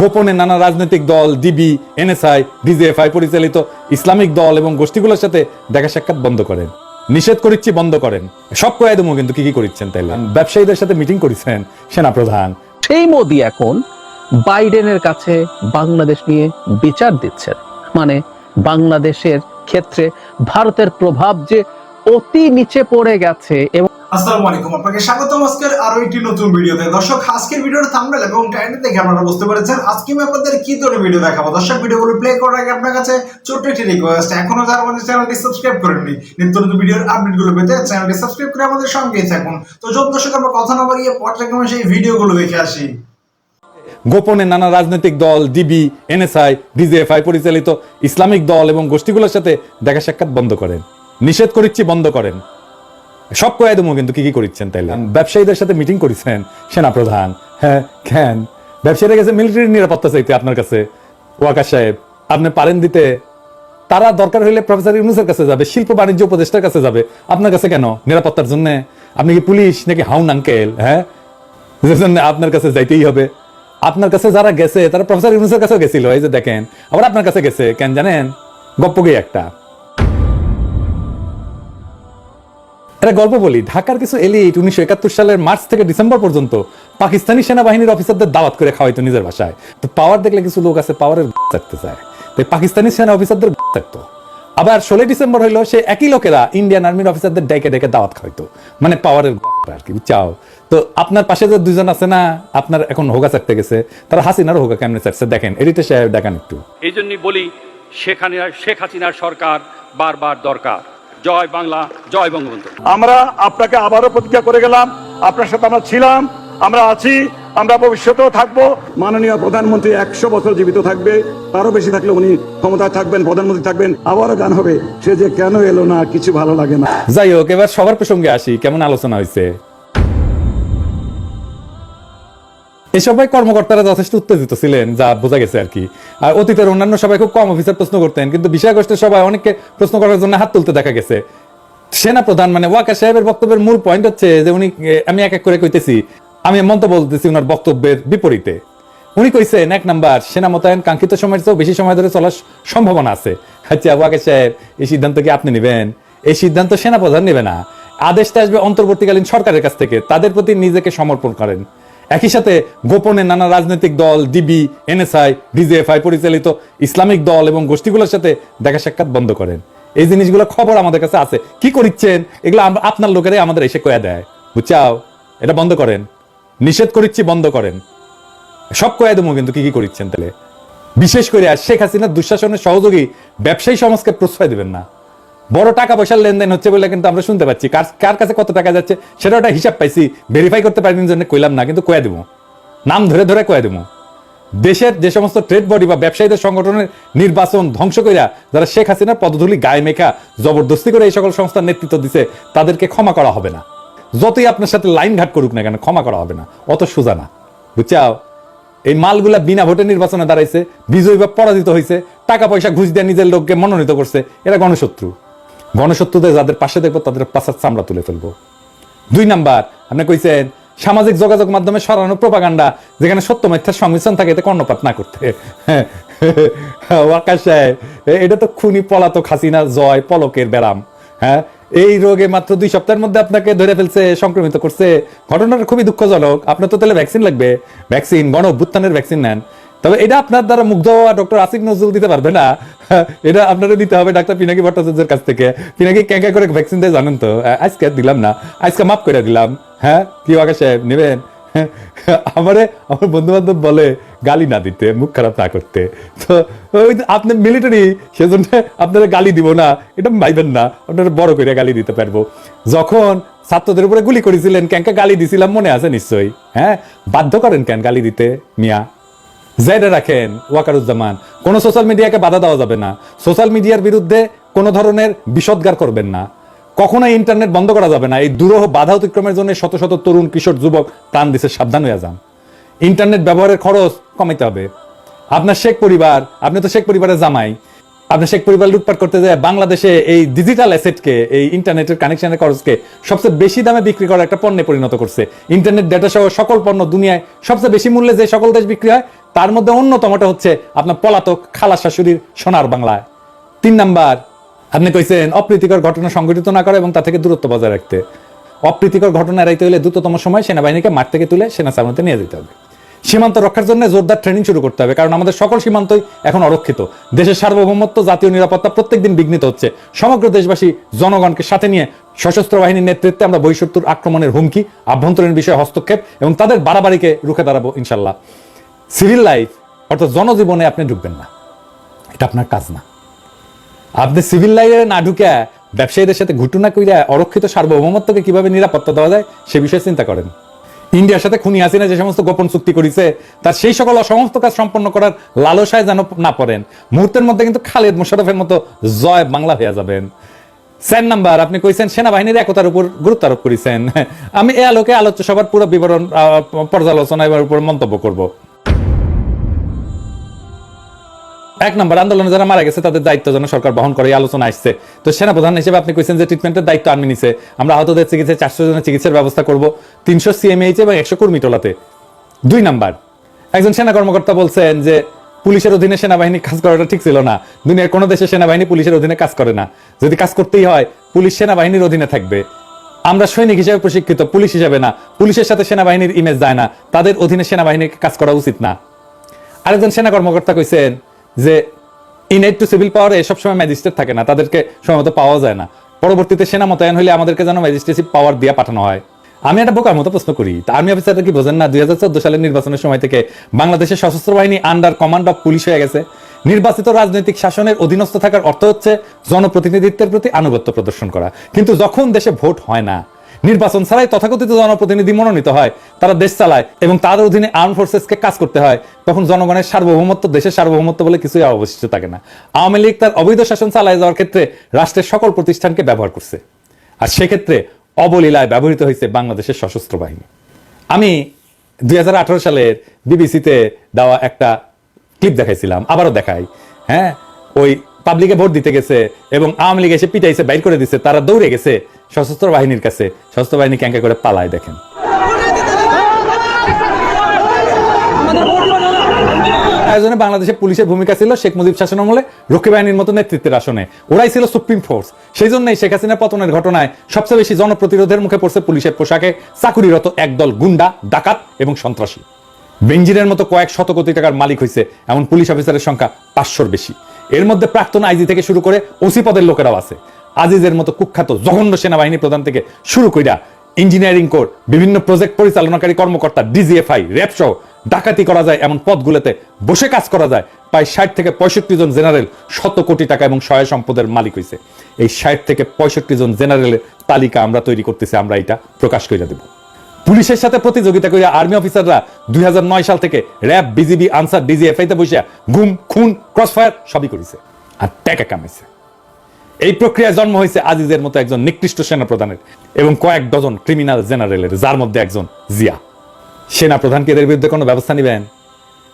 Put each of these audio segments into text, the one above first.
গোপনে নানা রাজনৈতিক দল, ডিবি, এনএসআই, ডিজিএফআই পরিচালিত ইসলামিক দল এবং গোষ্ঠীগুলোর সাথে দেখা সাক্ষাৎ বন্ধ করেন। নিষেধ করিচ্ছি, বন্ধ করেন। সব কয়ে দেবো কিন্তু কি কি করিচ্ছেন তাইলে? ব্যবসায়ীদের সাথে মিটিং করেছেন সেনাপ্রধান। সেই মোদি এখন বাইডেনের কাছে বাংলাদেশ নিয়ে বিচার দিচ্ছেন। মানে বাংলাদেশের ক্ষেত্রে ভারতের প্রভাব যে অতি নিচে পড়ে গেছে এবং আসসালামু আলাইকুম, আপনাকে স্বাগতম আজকের আরও একটি নতুন ভিডিওতে। দর্শক, আজকের ভিডিওর থাম্বনেল এবং টাইটেল দেখে আপনারা বুঝতে পেরেছেন আজকে আমি আপনাদের কি ধরনের ভিডিও দেখাবো। দর্শক, ভিডিওগুলো প্লে করার আগে আপনার কাছে ছোট্ট একটি রিকোয়েস্ট এখনও যারা আমাদের চ্যানেলটি সাবস্ক্রাইব করেননি, নিত্য নতুন ভিডিওর আপডেটগুলো পেতে চ্যানেলটি সাবস্ক্রাইব করে আমাদের সঙ্গেই থাকুন। তো চলুন দর্শক, আমরা কথা না বাড়িয়ে পর্যায়ক্রমে সেই ভিডিওগুলো দেখে আসি। গোপনে নানা রাজনৈতিক দল ডিবি এনএসআই ডিজিএফআই পরিচালিত ইসলামিক দল এবং গোষ্ঠীগুলোর সাথে দেখা সাক্ষাৎ বন্ধ করেন। নিষেধ করিচ্ছি বন্ধ করেন। সব কয়ে দেবো কিন্তু কি কি করিচ্ছেন তাইলে? ব্যবসায়ীদের সাথে মিটিং করেছেন সেনাপ্রধান হ্যাঁ কেন ব্যবসায়ীরা গেছে মিলিটারি নিরাপত্তা চাইতে আপনার কাছে ওয়াকার সাহেব। আপনি পারেন দিতে। তারা দরকার হইলে প্রফেসর ইউনুসের কাছে যাবে শিল্প বাণিজ্য উপদেষ্টার কাছে যাবে। আপনার কাছে কেন? নিরাপত্তার জন্য। আপনি কি পুলিশ নাকি হাউন আঙ্কেল হ্যাঁ? যে জন্য আপনার কাছে যাইতেই হবে। আপনার কাছে যারা গেছে তারা প্রফেসর ইউনুসের কাছেও গেছিল এই যে দেখেন। আবার আপনার কাছে গেছে কেন জানেন? গপ্পকে একটা। একটা গল্প বলি। ঢাকার কিছু এলিট উনিশশো একাত্তর সালের মার্চ থেকে ডিসেম্বর পর্যন্ত পাকিস্তানি সেনাবাহিনীর অফিসারদের দাওয়াত করে খাওয়াইতো নিজের বাসায়। তো পাওয়ার দেখলে কিছু লোক আছে পাওয়ারের থাকতে চায়। তো পাকিস্তানি সেনা অফিসারদের থাকতো। আবার ষোলোই ডিসেম্বর হইল সে একই লোকেরা ইন্ডিয়ান আর্মির অফিসারদের ডেকে ডেকে দাওয়াত খাওয়াইতো। মানে পাওয়ারের আর কি চাও তো আপনার পাশে যে দুজন আছে না, আপনার এখন হোগা চাটতে গেছে, তারা হাসিনার হোগা কেমনে চাটছে দেখেন, এডিটে সাহেব দেখান একটু। এই জন্যই বলি শেখ হাসিনার সরকার বারবার দরকার। জয় বাংলা জয় বঙ্গবন্ধু। আমরা আপনাকে আবারও প্রতিজ্ঞা করে গেলাম আপনার সাথে আমরা ছিলাম আমরা আছি আমরা ভবিষ্যতেও থাকব। মাননীয় প্রধানমন্ত্রী একশো বছর জীবিত থাকবে তারও বেশি থাকলে উনি ক্ষমতায় থাকবেন প্রধানমন্ত্রী থাকবেন আবারও গান হবে। সে যে কেন এলো না কিছু ভালো লাগে না। যাই হোক এবার সবার প্রসঙ্গে আসি কেমন আলোচনা হয়েছে? এই সবাই কর্মকর্তারা যথেষ্ট উত্তেজিত ছিলেন, যা বোঝা গেছে আর কি। আর অতীতের অন্যান্য সবাই খুব কম অফিসার প্রশ্ন করতেন, কিন্তু বিষয়গোষ্ঠীর সবাই অনেককে প্রশ্ন করার জন্য হাত তুলতে দেখা গেছে। সেনা প্রধান মানে ওয়াকার সাহেবের বক্তব্যের মূল পয়েন্ট হচ্ছে যে উনি আমি এক এক করে কইতেছি, আমি মন্তব্য বলতেছি ওনার বক্তব্যের বিপরীতে। উনি কইছেন, এক নাম্বার, সেনা মোতায়েন কাঙ্ক্ষিত সময়ের চেয়েও বেশি সময় ধরে চলার সম্ভাবনা আছে। আচ্ছা ওয়াকার সাহেব, এই সিদ্ধান্ত কি আপনি নেবেন? এই সিদ্ধান্ত সেনা প্রধান নেবে না। আদেশটা আসবে অন্তর্বর্তীকালীন সরকারের কাছ থেকে, তাদের প্রতি নিজেকে সমর্পণ করেন। একই সাথে গোপনে নানা রাজনৈতিক দল, ডিবি, এনএসআই, ডিজিএফআই পরিচালিত ইসলামিক দল এবং গোষ্ঠীগুলোর সাথে দেখা সাক্ষাৎ বন্ধ করেন। এই জিনিসগুলো খবর আমাদের কাছে আছে। কি করিচ্ছেন? এগুলো আপনার লোকেরাই আমাদের এসে কয়া দেয়। বুঝছাও? এটা বন্ধ করেন। নিষেধ করিচ্ছি, বন্ধ করেন। সব কয়া দেবো কিন্তু কি কি করিচ্ছেন তাহলে? বিশেষ করে আর শেখ হাসিনার দুঃশাসনের সহযোগী ব্যবসায়ী সমাজকে প্রশ্রয় দিবেন না। বড় টাকা পয়সার লেনদেন হচ্ছে বলে কিন্তু আমরা শুনতে পাচ্ছি। কার কার কাছে কত টাকা যাচ্ছে সেটা ওটা হিসাব পাইছি ভেরিফাই করতে পারিনি জন্য কইলাম না, কিন্তু কয়া দেবো নাম ধরে ধরে কয়া দেবো দেশের যে সমস্ত ট্রেড বডি বা ব্যবসায়ীদের সংগঠনের নির্বাচন ধ্বংস কইরা যারা শেখ হাসিনার পদধূলি, গায়ে মেখা, জবরদস্তি করে এই সকল সংস্থার নেতৃত্ব দিছে, তাদেরকে ক্ষমা করা হবে না। যতই আপনার সাথে লাইন ঘাট করুক না কেন, ক্ষমা করা হবে না। অত সোজা না। বুঝছাও? এই মালগুলা বিনা ভোটে নির্বাচনে দাঁড়াইছে, বিজয়ী বা পরাজিত হয়েছে টাকা পয়সা ঘুষ দিয়ে নিজের লোককে মনোনীত করছে, এরা গণশত্রু। গণশত্রুদের যাদের পাশে দেখব, তাদের পাশার চামড়া তুলে ফেলব। দুই নাম্বার, আপনি কইছেন, সামাজিক যোগাযোগ মাধ্যমে সরানো প্রপাগান্ডা, যেখানে সত্য মিথ্যার সংমিশ্রণ থাকে, এতে কর্ণপাত না করতে। ওয়াকার সাহেব এটা তো খুনি পলাতক হাসিনা জয় পলকের ব্যারাম। হ্যাঁ এই রোগে মাত্র দুই সপ্তাহের মধ্যে আপনাকে ধরে ফেলছে, সংক্রমিত করছে। ঘটনাটা খুবই দুঃখজনক। আপনার তো তাহলে ভ্যাকসিন লাগবে। ভ্যাকসিন গণ অভ্যুত্থানের ভ্যাকসিন নেন। তবে এটা আপনার দ্বারা মুগ্ধ হওয়া ডক্টর আসিফ নজরুল দিতে পারবে না। এটা আপনারা দিতে হবে ডাক্তার পিনাকি ভট্টাচার্যের কাছ থেকে। পিনাকি ক্যাঁকা করে ভ্যাকসিন দেয় জানেন তো? আজকে দিলাম না। আজকে মাফ করে দিলাম। হ্যাঁ? কি ওয়াকা সাহেব, নেবেন? আমারে, আমার বন্ধু বান্ধব বলে গালি না দিতে, মুখ খারাপ না করতে। তো, ওই আপনি মিলিটারি সেজন্য আপনারা গালি দিব না। এটা ভাইবেন না। আপনারা বড় করে গালি দিতে পারব। যখন ছাত্রদের উপরে গুলি করেছিলেন ক্যাঙ্কা গালি দিছিলাম, মনে আছে নিশ্চয়ই? হ্যাঁ? বাধ্য করেন কেন গালি দিতে, মিয়া? জেডে রাখেন ওয়াকারুজ্জামান। কোনো সোশ্যাল মিডিয়াকে বাধা দেওয়া যাবে না। সোশ্যাল মিডিয়ার বিরুদ্ধে কোনো ধরনের বিষদগার করবেন না। কখনোই ইন্টারনেট বন্ধ করা যাবে না। এই দুরহ বাধা অতিক্রমের জন্য শত শত তরুণ, কিশোর, যুবক প্রাণ দিছে, সাবধান হয়ে যান। ইন্টারনেট ব্যবহারের খরচ কমাইতে হবে। আপনার শেখ পরিবার, আপনি তো শেখ পরিবারের জামাই। আপনি শেখ পরিবার লুটপাট করতে যায়, বাংলাদেশে এই ডিজিটাল অ্যাসেটকে এই ইন্টারনেটের কানেকশনের খরচকে সবচেয়ে বেশি দামে বিক্রি করা একটা পণ্যে পরিণত করছে। ইন্টারনেট ডেটা সহ সকল পণ্য দুনিয়ায় সবচেয়ে বেশি মূল্যে যে সকল দেশ বিক্রি হয়, তার মধ্যে অন্যতমটা হচ্ছে আপনার পলাতক খালা শাশুড়ির সোনার বাংলায় তিন নাম্বার, আপনি কইছেন অপ্রীতিকর ঘটনা সংঘটিত না করে এবং তা থেকে দূরত্ব বজায় রাখতে। অপ্রীতিকর ঘটনা এড়াইতে হলে দ্রুততম সময় সেনাবাহিনীকে মাঠ থেকে তুলে সেনা সামনে নিয়ে যেতে হবে। সীমান্ত রক্ষার জন্য জোরদার ট্রেনিং শুরু করতে হবে, কারণ আমাদের সকল সীমান্তই এখন অরক্ষিত। দেশের সার্বভৌমত্ব, জাতীয় নিরাপত্তা প্রত্যেকদিন বিঘ্নিত হচ্ছে। সমগ্র দেশবাসী, জনগণকে সাথে নিয়ে সশস্ত্র বাহিনীর নেতৃত্বে আমরা বহিঃশত্রুর আক্রমণের হুমকি, আভ্যন্তরীণ বিষয়ে হস্তক্ষেপ এবং তাদের বাড়াবাড়িকে রুখে দাঁড়াবো, ইনশাল্লাহ। সিভিল লাইফ অর্থাৎ জনজীবনে আপনি ঢুকবেন না। এটা আপনার কাজ না। আপনি সিভিল লাইনে না ঢুকে ব্যবসায়ীদের সাথে ঘটনা কইরা অরক্ষিত সার্বভৌমত্বকে কীভাবে নিরাপত্তা দেওয়া যায়, সে বিষয়ে চিন্তা করেন। ইন্ডিয়ার সাথে খুনি হাসিনা যে সমস্ত গোপন চুক্তি করেছে, তার সেই সকল অসমস্ত কাজ সম্পন্ন করার লালসায় যেন না পড়েন, মুহূর্তের মধ্যে কিন্তু খালেদ মোশারফের মতো জয় বাংলা হয়ে যাবেন। সেন নাম্বার, আপনি কইছেন সেনাবাহিনীর একতার উপর গুরুত্ব আরোপ করেছেন। আমি এ আলোকে আলোচ্য সবার পুরো বিবরণ পর্যালোচনা এবার উপর মন্তব্য করব। এক নম্বর আন্দোলনে যারা মারা গেছে, তাদের দায়িত্ব যেন সরকার বহন করে আলোচনা আসছে। তো সেনাপ্রধান হিসেবে আপনি কইছেন যে ট্রিটমেন্টের দায়িত্ব আর্মি নিছে। আমরা আহতদের চিকিৎসায় চারশো জনের চিকিৎসার ব্যবস্থা করব তিনশো সিএমএইচ এবং একশো কর্মী টোলাতে দুই নাম্বার, একজন সেনা কর্মকর্তা বলছেন যে পুলিশের অধীনে সেনাবাহিনী কাজ করাটা ঠিক ছিল না। দুনিয়ার কোনো দেশে সেনাবাহিনী পুলিশের অধীনে কাজ করে না। যদি কাজ করতেই হয়, পুলিশ সেনাবাহিনীর অধীনে থাকবে। আমরা সৈনিক হিসেবে প্রশিক্ষিত, পুলিশ হিসেবে না। পুলিশের সাথে সেনাবাহিনীর ইমেজ যায় না। তাদের অধীনে সেনাবাহিনীর কাজ করা উচিত না। আরেকজন সেনা কর্মকর্তা কইছেন যে ইনেট টু সিভিল পাওয়ারে সবসময় ম্যাজিস্ট্রেট থাকে না, তাদেরকে সময়মতো পাওয়া যায় না। পরবর্তীতে সেনা মোতায়েন হলে আমাদেরকে যেন ম্যাজিস্ট্রেসি পাওয়ার দিয়ে পাঠানো হয়। আমি একটা বোকার মতো প্রশ্ন করি, তা আর্মি অফিসাররা কি বোঝেন না দুই সালের নির্বাচনের সময় থেকে বাংলাদেশের সশস্ত্র বাহিনী আন্ডার কমান্ড অফ পুলিশ হয়ে গেছে? নির্বাচিত রাজনৈতিক শাসনের অধীনস্থ থাকার অর্থ হচ্ছে জনপ্রতিনিধিত্বের প্রতি আনুগত্য প্রদর্শন করা। কিন্তু যখন দেশে ভোট হয় না নির্বাচন ছাড়াই তথাকথিত জনপ্রতিনিধি মনোনীত হয়, তারা দেশ চালায় এবং তাদের অধীনে আর্ম ফোর্সেসকে কাজ করতে হয়। তখন জনগণের সার্বভৌমত্ব, দেশের সার্বভৌমত্ব বলে কিছুই অবশিষ্ট থাকে না। আওয়ামী লীগ তার অবৈধ শাসন চালায় যাওয়ার ক্ষেত্রে রাষ্ট্রের সকল প্রতিষ্ঠানকে ব্যবহার করছে। আর সেক্ষেত্রে অবলীলায় ব্যবহৃত হয়েছে বাংলাদেশের সশস্ত্র বাহিনী। আমি দুই হাজার আঠারো সালের বিবিসিতে দেওয়া একটা ক্লিপ দেখাইছিলাম, আবারও দেখাই। হ্যাঁ ওই পাবলিকে ভোট দিতে গেছে এবং আওয়ামী লীগ এসে পিটাইছে, বাইর করে দিছে, তারা দৌড়ে গেছে। সশস্ত্র বাহিনীর কাছে, সশস্ত্র বাহিনী ক্যাঙ্কা করে পালায়, দেখেন। আয়োজনে বাংলাদেশে পুলিশের ভূমিকা ছিল, শেখ মুজিব শাসন আমলে রক্ষী বাহিনীর মতো নেতৃত্বের আসনে। ওরাই ছিল সুপ্রিম ফোর্স সেই জন্যই শেখ হাসিনা পতনের ঘটনায় সবচেয়ে বেশি জনপ্রতিরোধের মুখে পড়ছে পুলিশের পোশাকে চাকুরিরত একদল গুন্ডা, ডাকাত এবং সন্ত্রাসী। বেঞ্জিনের মতো কয়েক শত কোটি টাকার মালিক হয়েছে এমন পুলিশ অফিসারের সংখ্যা পাঁচশোর বেশি। এর মধ্যে প্রাক্তন আইজি থেকে শুরু করে ওসি পদের লোকেরাও আছে। আজিজের মতো কুখ্যাত জঘন্য সেনাবাহিনী প্রধান থেকে শুরু কইরা ইঞ্জিনিয়ারিং কোর, বিভিন্ন প্রজেক্ট পরিচালনাকারী কর্মকর্তা, ডিজিএফআই, র্যাব সহ ডাকাতি করা যায় এমন পদগুলোতে বসে কাজ করা যায়, প্রায় ষাট থেকে পঁয়ষট্টি জন জেনারেল শত কোটি টাকা এবং সহায় সম্পদের মালিক হয়েছে এই ষাট থেকে পঁয়ষট্টি জন জেনারেলের তালিকা আমরা তৈরি করতেছি, আমরা এটা প্রকাশ করে দেব। পুলিশের সাথে প্রতিযোগিতা করে আর্মি অফিসাররা দুই নয় সাল থেকে র্যাব, বিজিবি, আনসার ডিজিএফআই তে বসে গুম, খুন, ক্রসফায়ার সবই করেছে। আর টাকা কামাইছে। এই প্রক্রিয়ায় জন্ম হয়েছে আজিজের মতো একজন নিকৃষ্ট সেনা প্রধানের এবং কয়েক ডজন ক্রিমিনাল জেনারেলের যার মধ্যে একজন জিয়া। সেনা প্রধানকে এদের বিরুদ্ধে কোনো ব্যবস্থা নেবেন?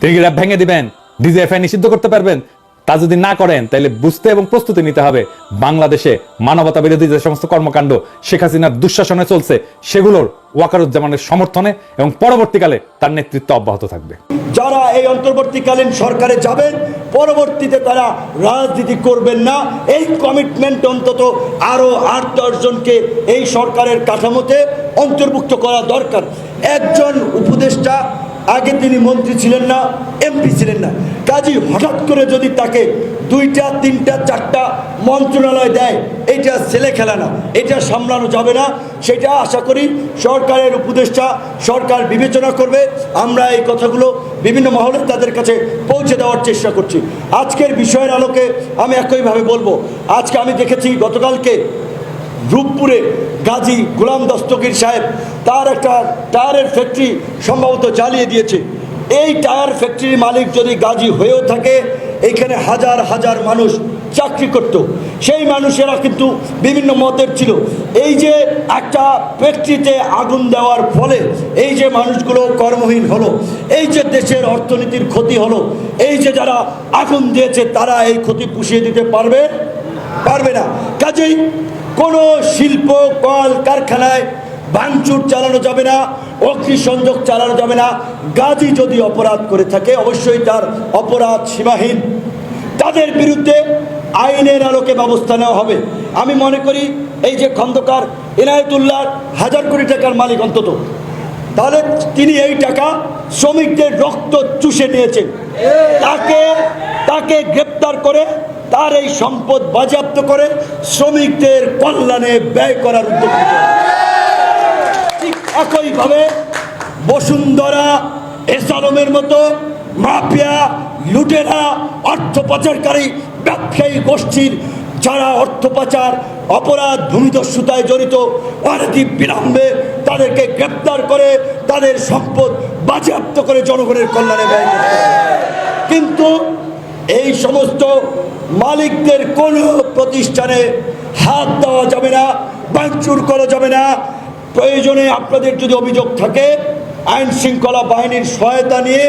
তিনি ভেঙে দিবেন? ডিজিএফআই নিষিদ্ধ করতে পারবেন? তা যদি না করেন তাহলে বুঝতে এবং প্রস্তুতি নিতে হবে। বাংলাদেশে মানবতা বিরোধী যে সমস্ত কর্মকাণ্ড শেখ হাসিনার দুঃশাসনে চলছে, সেগুলোর ওয়াকারুজ্জামানের সমর্থনে এবং পরবর্তীকালে তার নেতৃত্ব অব্যাহত থাকবে। যারা এই অন্তর্বর্তীকালীন সরকারে যাবেন, পরবর্তীতে তারা রাজনীতি করবেন না। এই কমিটমেন্ট অন্তত আরও আট দশজনকে এই সরকারের কাঠামোতে অন্তর্ভুক্ত করা দরকার। একজন উপদেষ্টা আগে তিনি মন্ত্রী ছিলেন না, এমপি ছিলেন না। কাজী হঠাৎ করে যদি তাকে দুইটা, তিনটা, চারটা মন্ত্রণালয় দেয়, এটা ছেলে খেলা না, এটা সামলানো যাবে না। সেটা আশা করি সরকারের উপদেষ্টা, সরকার বিবেচনা করবে। আমরা এই কথাগুলো বিভিন্ন মহলে তাদের কাছে পৌঁছে দেওয়ার চেষ্টা করছি। আজকের বিষয়ের আলোকে আমি একইভাবে বলব। আজকে আমি দেখেছি গতকালকে রূপপুরে গাজী গোলাম দস্তগীর সাহেব তার একটা টায়ারের ফ্যাক্টরি সম্ভবত জ্বালিয়ে দিয়েছে। এই টায়ার ফ্যাক্টরির মালিক যদি গাজী হয়েও থাকে, এখানে হাজার হাজার মানুষ চাকরি করত। সেই মানুষেরা কিন্তু বিভিন্ন মতের ছিল। এই যে একটা ফ্যাক্টরিতে আগুন দেওয়ার ফলে এই যে মানুষগুলো কর্মহীন হলো, এই যে দেশের অর্থনীতির ক্ষতি হলো, এই যে যারা আগুন দিয়েছে তারা এই ক্ষতি পুষিয়ে দিতে পারবে? পারবে না। কাজেই কোনো শিল্প, কল, কারখানায় ভাঙচুর চালানো যাবে না, অগ্নিসংযোগ চালানো যাবে না। গাজী যদি অপরাধ করে থাকে, অবশ্যই তার অপরাধ সীমাহীন। তাদের বিরুদ্ধে আইনের আলোকে ব্যবস্থা নেওয়া হবে। আমি মনে করি, এই যে খন্দকার এনায়েতুল্লাহ, হাজার কোটি টাকার মালিক অন্তত, তাহলে তিনি এই টাকা শ্রমিকদের রক্ত চুষে নিয়েছেন। তাকে তাকে গ্রেপ্তার করে তার এই সম্পদ বাজেয়াপ্ত করে শ্রমিকদের কল্যাণে ব্যয় করার উদ্যোগ ঠিক একইভাবে বসুন্ধরা এসালমের মতো মাফিয়া, লুটেরা, অর্থ পাচারকারী, ব্যবসায়ী গোষ্ঠীর যারা অর্থ পাচার, অপরাধ, ভূমিদস্যুতায় জড়িত অনতি বিলম্বে তাদেরকে গ্রেপ্তার করে তাদের সম্পদ বাজেয়াপ্ত করে জনগণের কল্যাণে ব্যয় কিন্তু এই সমস্ত মালিকদের কোনো প্রতিষ্ঠানে হাত দেওয়া যাবে না ভাঙচুর করা যাবে না। প্রয়োজনে আপনাদের যদি অভিযোগ থাকে আইন শৃঙ্খলা বাহিনীর সহায়তা নিয়ে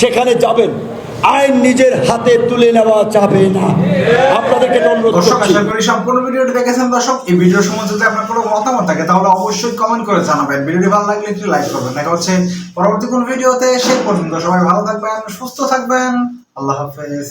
সেখানে যাবেন। আইন নিজের হাতে তুলে নেওয়া যাবে না। আপনাদেরকে অনুরোধ দর্শক করছি। আশা করি সম্পূর্ণ ভিডিওটি দেখেছেন। দর্শক এই ভিডিও সম্বন্ধে যদি আপনার কোনো মতামত থাকে তাহলে অবশ্যই কমেন্ট করে জানাবেন। ভিডিওটি ভালো লাগলে একটু লাইক করবেন। দেখা হচ্ছে পরবর্তী কোন ভিডিওতে। সে পর্যন্ত সবাই ভালো থাকবেন সুস্থ থাকবেন। আল্লাহ হাফেজ।